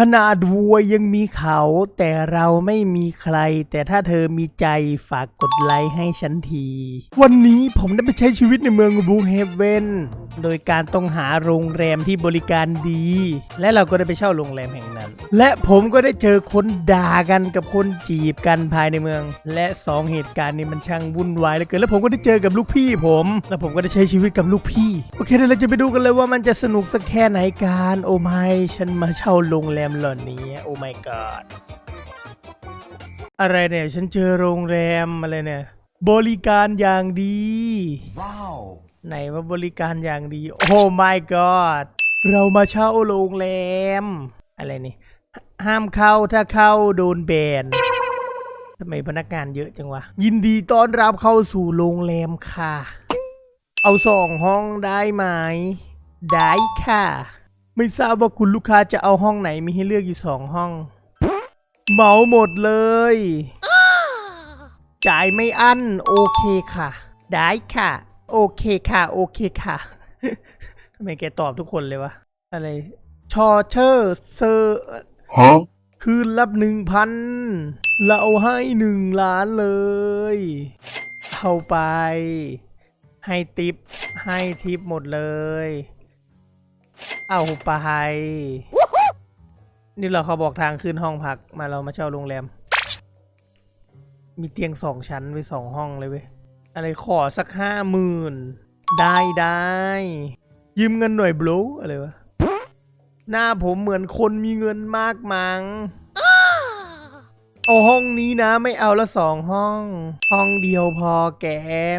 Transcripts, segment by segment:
ขนาดวัวยังมีเขา แต่เราไม่มีใคร แต่ถ้าเธอมีใจฝากกดไลค์ให้ฉันที วันนี้ผมได้ไปใช้ชีวิตในเมืองบูเฮเวนโดยการต้องหาโรงแรมที่บริการดี และเราก็ได้ไปเช่าโรงแรมแห่งนั้น และผมก็ได้เจอคนด่ากันกับคนจีบกันภายในเมือง และสองเหตุการณ์นี้มันช่างวุ่นวายเหลือเกินแล้วผมก็ได้เจอกับลูกพี่ผม แล้วผมก็ได้ใช้ชีวิตกับลูกพี่ โอเคเดี๋ยวเราจะไปดูกันเลยว่ามันจะสนุกสักแค่ไหนกันโอ้ไม่ฉันมาเช่าโรงแรมเหล่านี้โอ้ my god อะไรเนี่ย ฉันเจอโรงแรมอะไรเนี่ย บริการอย่างดี Wow. ไหนว่าบริการอย่างดี โอ้ my god เรามาเช่าโรงแรม อะไรนี่ ห้ามเข้าถ้าเข้าโดนแบนทำไมพนักงานเยอะจังวะ ยินดีต้อนรับเข้าสู่โรงแรมค่ะ เอาสองห้องได้ไหม ได้ค่ะ ไม่ทราบว่าคุณลูกค้าจะเอาห้องไหนมีให้เลือกอยู่สองห้อง เหมาหมดเลย จ่ายไม่อั้น โอเคค่ะ ได้ค่ะ โอเคค่ะ โอเคค่ะทำไมแกตอบทุกคนเลยวะ อะไร ชอเชอร์เซอร์ Huh? คืนรับหนึ่งพัน เราให้หนึ่งล้านเลย เอาไป ให้ติป ให้ทิปหมดเลย เอาไป นี่เราเขาบอกทางขึ้นห้องพักมาเรามาเช่าโรงแรม มีเตียงสองชั้นไว้สองห้องเลยเว้ย อะไรขอสักห้าหมื่นได้ได้ ยืมเงินหน่อยบลูอะไรวะ หน้าผมเหมือนคนมีเงินมากมังเอาห้องนี้นะไม่เอาละสองห้อง ห้องเดียวพอแก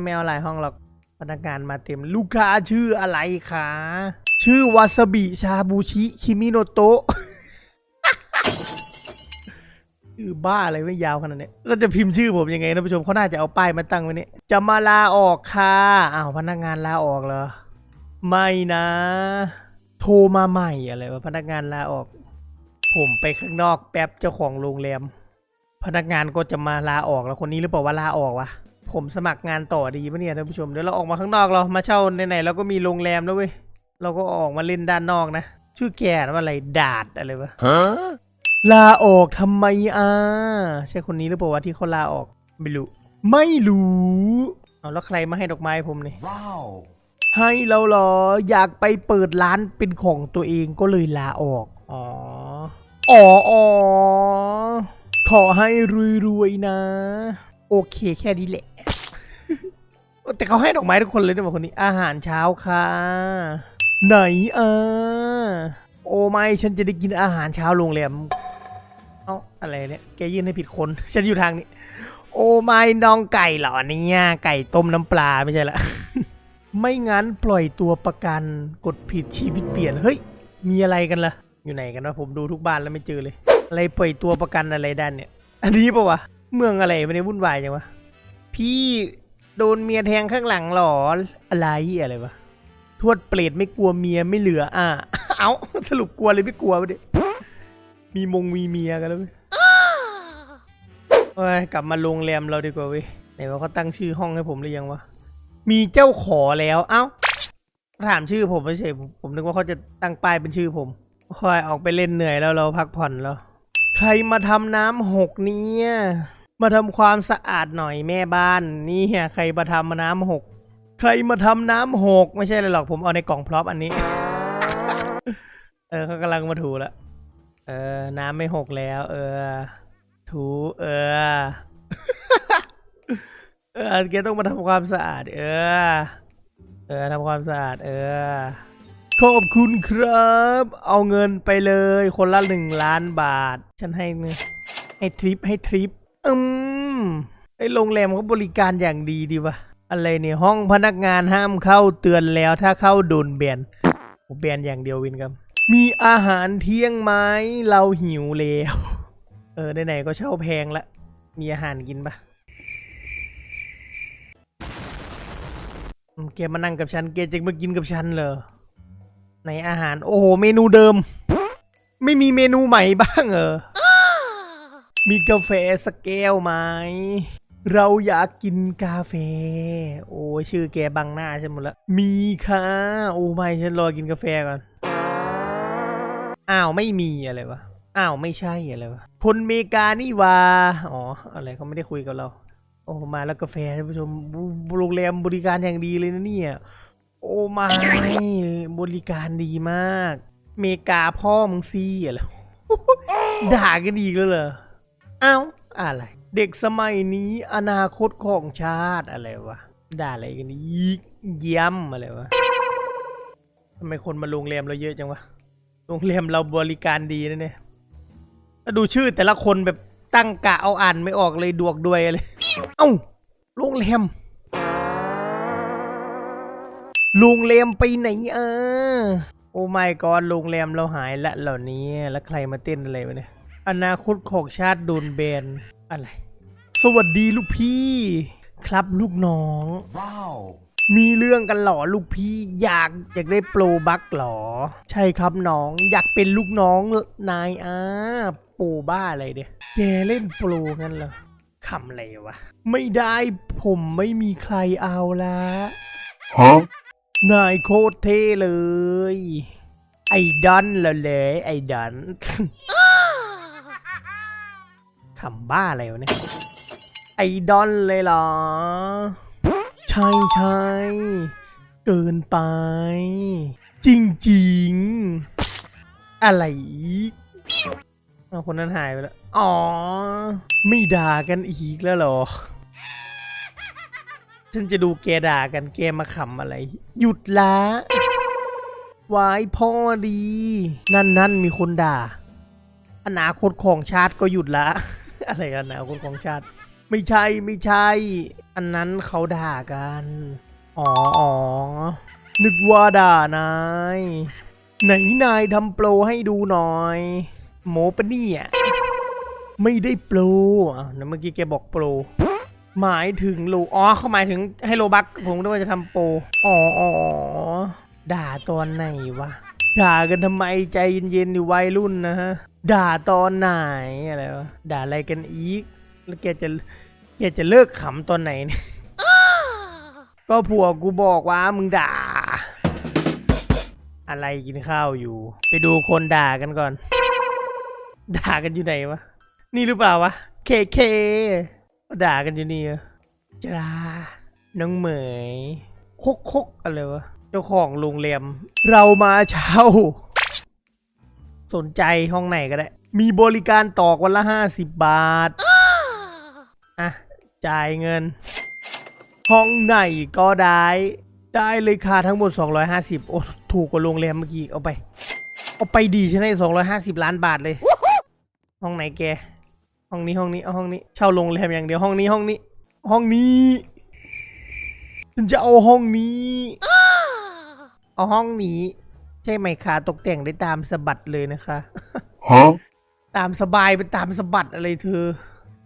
ไม่เอาหลายห้องหรอกพนักงานมาเต็มลูกค้าชื่ออะไรคะ ชื่อวาซาบิชาบูชิคิมิโนโตะชื่อบ้าอะไรไม่ยาวขนาดนี้ก็จะพิมพ์ชื่อผมยังไงนะผู้ชมเขาน่าจะเอาป้ายมาตั้งไว้นี่จะมาลาออกค่ะอ้าวพนักงานลาออกเหรอ ไม่นะ โทรมาใหม่อะไรวะพนักงานลาออก ผมไปข้างนอกแป๊บเจ้าของโรงแรม พนักงานก็จะมาลาออกแล้วคนนี้หรือเปล่าว่าลาออกวะผมสมัครงานต่อดีปะเนี่ยท่านผู้ชมเดี๋ยวเราออกมาข้างนอกเรามาเช่าไหนๆเราก็มีโรงแรมแล้วเว้ย เราก็ออกมาเล่นด้านนอกนะ ชื่อแกนะว่าอะไรดาดอะไรวะ Huh? ลาออกทำไมอะใช่คนนี้หรือเปล่าวะที่เขาลาออก ไม่รู้ ไม่รู้เอาแล้วใครมาให้ดอกไม้ผมนี่ Wow. ให้แล้วเหรออยากไปเปิดร้านเป็นของตัวเองก็เลยลาออกอ๋ออ๋ออ๋อขอให้รวยๆนะ โอเคแค่นี้แหละ แต่เขาให้ดอกไม้ทุกคนเลยนะบอกคนนี้ อาหารเช้าค่ะ ไหนอะโอ้ไม่ฉันจะได้กินอาหารเช้าโรงแรมเอ้าอะไรเนี่ยแกยื่นให้ผิดคน ฉันอยู่ทางนี้ โอ้ไม่น้องไก่เหรอเนี่ยไก่ต้มน้ำปลาไม่ใช่ละไม่งั้นปล่อยตัวประกันกดผิดชีวิตเปลี่ยนเฮ้ย มีอะไรกันล่ะอยู่ไหนกันวะผมดูทุกบ้านแล้วไม่เจอเลย อะไรปล่อยตัวประกันอะไรด้านเนี่ย อันนี้ปะวะเมืองอะไรไม่ได้วุ่นวายจังวะพี่โดนเมียแทงข้างหลังหรออะไรอะไรวะ ทวดเปรตไม่กลัวเมียไม่เหลือ อะเอ้าสรุปกลัวเลยไม่กลัวไปดิมีมงมีเมียกันแล้วเว้ยเอ้ยกลับมาโรงแรมเราดีกว่าเว้ยไหนว่าเขาตั้งชื่อห้องให้ผมหรือยังวะมีเจ้าขอแล้ว เอ้าถามชื่อผมไม่ใช่ผมผมนึกว่าเขาจะตั้งป้ายเป็นชื่อผมคอยออกไปเล่นเหนื่อยแล้วเราพักผ่อนแล้ว ใครมาทำน้ำหกเนี่ยมาทำความสะอาดหน่อยแม่บ้านนี่เฮียใครมาทำน้ำหก ใครมาทำน้ำหก ไม่ใช่เลยหรอกผมเอาในกล่องพร็อพอันนี้ เออเขากำลังมาถูแล้วเออ น้ำไม่หกแล้ว เออ ถูเออ เออแกต้องมาทำความสะอาด เออ เออทำความสะอาด เออ ขอบคุณครับ เอาเงินไปเลย คนละหนึ่งล้านบาท ฉันให้เงินให้ทริปให้ทริป อืมไอโรงแรมเขาบริการอย่างดีดีวะ อะไรเนี่ยห้องพนักงานห้ามเข้าเตือนแล้วถ้าเข้าโดนแบนโอ้แบนอย่างเดียววินครับ มีอาหารเที่ยงไหมเราหิวแล้วเออไหนๆก็เช่าแพงละ มีอาหารกินปะอืมแกมานั่งกับฉันแกจะมากินกับฉันเหรอในอาหาร โอ้โหเมนูเดิม ไม่มีเมนูใหม่บ้างเหรอมีกาแฟสแก้วไหม เราอยากกินกาแฟ โอ้ยชื่อแกบังหน้าฉันหมดแล้วมีค่ะ โอ้ไม่ฉันรอกินกาแฟก่อน อ้าวไม่มีอะไรวะ อ้าวไม่ใช่อะไรวะคนเมกานี่วาอ๋ออะไรเขาไม่ได้คุยกับเรา โอ้มาแล้วกาแฟท่านผู้ชมบโรงแรมบริการอย่างดีเลยนะเนี่ย โอ้ไม่บริการดีมาก เมกาพ่อมึงซี่อะไรด่ากันอีกแล้วเหรออ้าวอะไร เด็กสมัยนี้อนาคตของชาติอะไรวะด่าอะไรกันอีกเยี่ยมอะไรวะทำไมคนมาโรงแรมเราเยอะจังวะโรงแรมเราบริการดีนะเนี่ยแล้วดูชื่อแต่ละคนแบบตั้งกะเอาอ่านไม่ออกเลยดวกด้วยอะไรเอ้าโรงแรมโรงแรมไปไหนเออโอ้ไม่ก่อนโรงแรมเราหายละเหล่านี้แล้วใครมาเต้นอะไรวะเนี่ยอนาคตของชาติโดนแบนอะไร สวัสดีลูกพี่ ครับลูกน้อง Wow. มีเรื่องกันเหรอลูกพี่อยากอยากได้โปรบัคเหรอ ใช่ครับน้องอยากเป็นลูกน้องนายอาโปรบ้าอะไรเดียแกเล่นโปรงั้นเหรอคำอะไรวะ ไม่ได้ผมไม่มีใครเอาละ Huh? นายโคตรเท่เลย ไอ้ดันละเลยไอ้ดันคำบ้าอะไรวะเนี่ย ไอดอนเลยเหรอ ใช่ใช่เกินไป จริงๆอะไรอีกเอาคนนั้นหายไปแล้ว อ๋อ ไม่ด่ากันอีกแล้วเหรอ ฉันจะดูแกด่ากันแกมาขำอะไร หยุดละวายพ่อดี นั่นนั่นมีคนด่า อนาคตของชาติก็หยุดละ อะไรกันอนาคตของชาติ ไม่ใช่ไม่ใช่ อันนั้นเขาด่ากัน อ๋ออ๋อนึกว่าด่านาย ไหนนายทำโปรให้ดูหน่อย โมปะเนี่ยไม่ได้โปรอะนเมื่อกี้แกบอกโปรหมายถึงโลอ๋อเขาหมายถึงให้โลบักผมนึกว่าจะทำโปรอ๋ออ๋อด่าตอนไหนวะด่ากันทำไมใจเย็นๆอยู่วัยรุ่นนะฮะ ด่าตอนไหนอะไรวะ ด่าอะไรกันอีก แล้วแกจะแกจะเลิกขำตอนไหนเนี่ยก็ผัวกูบอกว่ามึงด่า อะไรกินข้าวอยู่ ไปดูคนด่ากันก่อน ด่ากันอยู่ไหนวะ นี่หรือเปล่าวะ เคเคด่ากันอยู่นี่เหรอจราน้องเหมยคกคกอะไรวะ เจ้าของโรงแรมเรามาเช่า สนใจห้องไหนก็ได้ มีบริการตอกวันละห้าสิบบาท อะ จ่ายเงิน ห้องไหนก็ได้ ได้เลยค่ะทั้งหมด 250 โอ้ถูกกว่าโรงแรมเมื่อกี้เอาไป เอาไปดีใช่ไหม250 ล้านบาทเลย ห้องไหนแก ห้องนี้ห้องนี้เอาห้องนี้ เช่าโรงแรมอย่างเดียวห้องนี้ห้องนี้ ห้องนี้ฉันจะเอาห้องนี้ เอาห้องนี้ ใช่ไหมคะตกแต่งได้ตามสะบัดเลยนะคะ Huh? ตามสบายเป็นตามสะบัดอะไรเธอ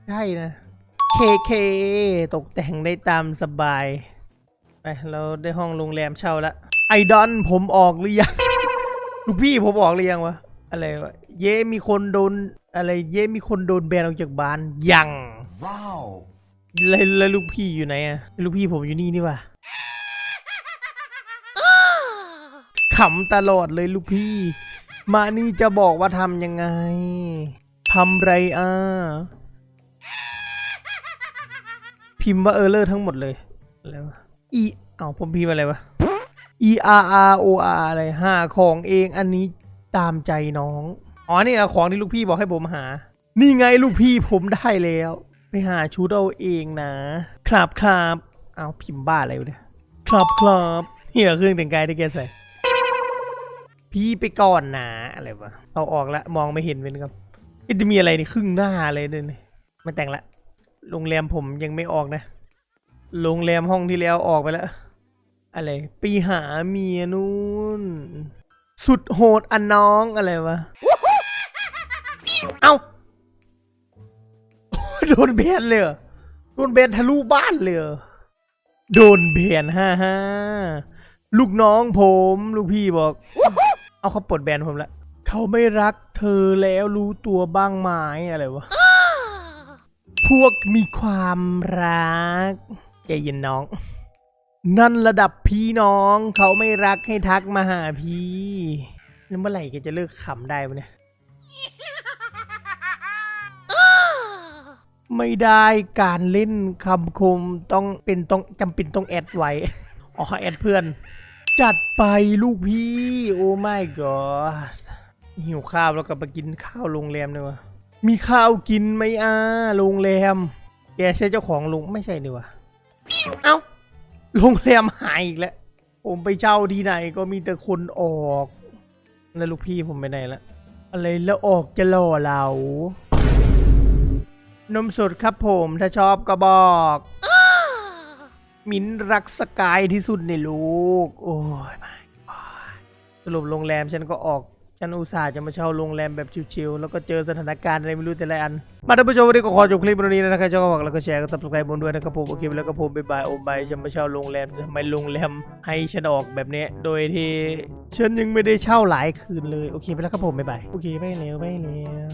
ใช่นะ เคเคตกแต่งได้ตามสบาย ไป เราได้ห้องโรงแรมเช่าละไอดอนผมออกหรือยังลูกพี่ผมออกหรือยังวะ อะไรวะ เย้มีคนโดน อะไรเย้มีคนโดนแบนออกจากบ้านยัง Wow. แล้วแล้วลูกพี่อยู่ไหนอะลูกพี่ผมอยู่นี่นี่ว่ะขำตลอดเลยลูกพี่ มานี่จะบอกว่าทำยังไงทำไรอะ พิมพ์ว่าเออร์เลอร์ทั้งหมดเลยอะไรวะ e เอาผมพิมพ์อะไรวะ e r r o r อะไรหาของเองอันนี้ตามใจน้อง อ๋อนี่อะของที่ลูกพี่บอกให้ผมหา นี่ไงลูกพี่ผมได้แล้ว ไปหาชุดเอาเองนะ ครับครับเอาพิมพ์บ้าอะไรวะเนี่ยครับครับเหี้ยเครื่องแต่งกายที่แกใส่พี่ไปก่อนนะอะไรวะเอาออกละมองไม่เห็นเป็นครับจะมีอะไรนี่ครึ่งหน้าเลยเนี่ยนี่ไม่แต่งละ โรงแรมผมยังไม่ออกนะ โรงแรมห้องที่แล้วออกไปแล้ว อะไรไปหาเมียนู่น สุดโหดอันน้องอะไรวะ เอ้าโดนแบนเลยโดนแบนทะลุบ้านเลยโดนแบนฮ่าฮ่าลูกน้องผม ลูกพี่บอก เอาเขาปลดแบนผมละ เขาไม่รักเธอแล้วรู้ตัวบ้างไหมอะไรวะ พวกมีความรักใจเย็นน้อง นั่นระดับพี่น้อง เขาไม่รักให้ทักมาหาพี่แล้วเมื่อไหร่แกจะเลิกขำได้ปะเนี่ย ไม่ได้การเล่นคำคมต้องเป็นต้องจำเป็นต้องแอดไว้ อ๋อแอดเพื่อน จัดไปลูกพี่ โอ้ไม่ก็หิวข้าวแล้วก็ไปกินข้าวโรงแรมเนึ่ะ มีข้าวกินไหมอ่าโรงแรม แกใช่เจ้าของโรงไม่ใช่ดีวะเอ้าโรงแรมหายอีกแล้ว ผมไปเช่าที่ไหนก็มีแต่คนออกแล้วลูกพี่ผมไปไหนละอะไรแล้วออกจะหล่อเรา นมสดครับผมถ้าชอบก็บอก มิ้นรักสกายที่สุดในโลกโอ้ยสรุปโรงแรมฉันก็ออก ฉันอุตส่าห์จะมาเช่าโรงแรมแบบชิลๆ แล้วก็เจอสถานการณ์อะไรไม่รู้แต่ละอัน มาท่านผู้ชมวันนี้ก็ขอจบคลิปวันนี้นะครับชอบก็ฝากแล้วก็แชร์ก็ subscribe ผมด้วยนะครับผมโอเคแล้วก็ผมบายบายโอ้บายจะมาเช่าโรงแรมทำไมโรงแรมให้ฉันออกแบบนี้ โดยที่ฉันยังไม่ได้เช่าหลายคืนเลย โอเคไปแล้วครับผมบายบาย โอเคไปแล้วไปแล้ว